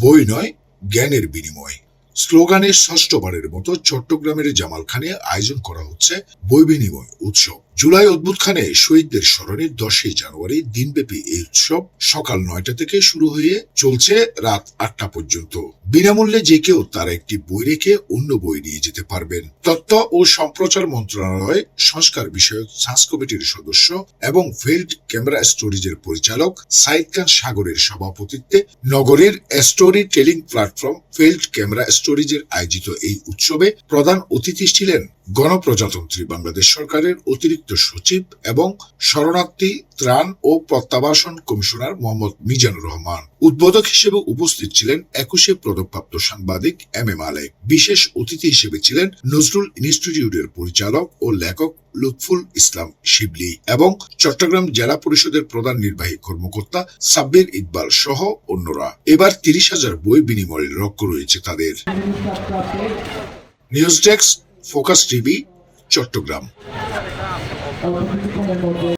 বই নয়, জ্ঞানের বিনিময়। স্লোগানের ষষ্ঠবারের মতো চট্টগ্রামের জামালখানে আয়োজন করা হচ্ছে বই বিনিময় উৎসব। জুলাই অদ্ভুতখানে শহীদদের স্মরণে দশই জানুয়ারি দিনব্যাপী এই উৎসব সকাল নয়টা থেকে শুরু হয়ে চলছে রাত আটটা পর্যন্ত। বিনামূল্যে যে কেউ তার একটি বই রেখে অন্য বই নিয়ে যেতে পারবেন। তথ্য ও সম্প্রচার মন্ত্রণালয়, সংস্কার বিষয়ক সাংস কমিটির সদস্য এবং ফিল্ড ক্যামেরা স্টোরেজের পরিচালক সাইদ খান সাগরের সভাপতিত্বে নগরীর story telling platform field camera স্টোরেজের আয়োজিত এই উৎসবে প্রধান অতিথি ছিলেন গণপ্রজাতন্ত্রী বাংলাদেশ সরকারের অতিরিক্ত সচিব এবং শরণার্থী ত্রাণ ও প্রত্যাবাসন কমিশনার মোহাম্মদ মিজানুর রহমান। উদ্বোধক হিসেবে উপস্থিত ছিলেন একুশে পদকপ্রাপ্ত সাংবাদিক এম এম আলেক বিশেষ অতিথি হিসেবে ছিলেন নজরুল ইনস্টিটিউটের পরিচালক ও লেখক লুৎফুল ইসলাম শিবলি এবং চট্টগ্রাম জেলা পরিষদের প্রধান নির্বাহী কর্মকর্তা সাব্বির ইকবাল সহ অন্যরা। এবার তিরিশ হাজার বই বিনিময়ের লক্ষ্য রয়েছে তাদের। News desk focus TV Chattogram.